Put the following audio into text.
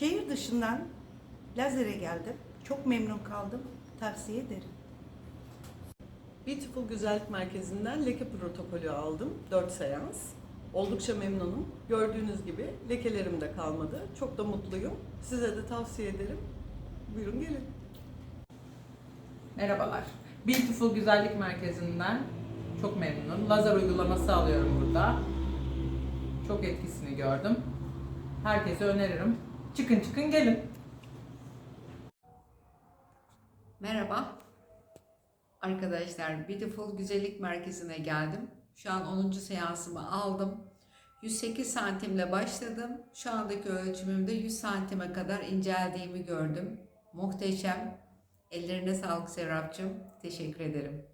şehir dışından lazere geldim. Çok memnun kaldım. Tavsiye ederim. Beautiful Güzellik Merkezi'nden leke protokolü aldım. 4 seans. Oldukça memnunum. Gördüğünüz gibi lekelerim de kalmadı. Çok da mutluyum. Size de tavsiye ederim. Buyurun gelin. Merhabalar. Beautiful Güzellik Merkezi'nden çok memnunum. Lazer uygulaması alıyorum burada. Çok etkisini gördüm. Herkese öneririm. Çıkın çıkın gelin. Merhaba. Arkadaşlar Beautiful Güzellik Merkezi'ne geldim. Şu an 10. seansımı aldım. 108 santimle başladım. Şu andaki ölçümümde 100 santime kadar inceldiğimi gördüm. Muhteşem. Ellerine sağlık Serapcığım. Teşekkür ederim.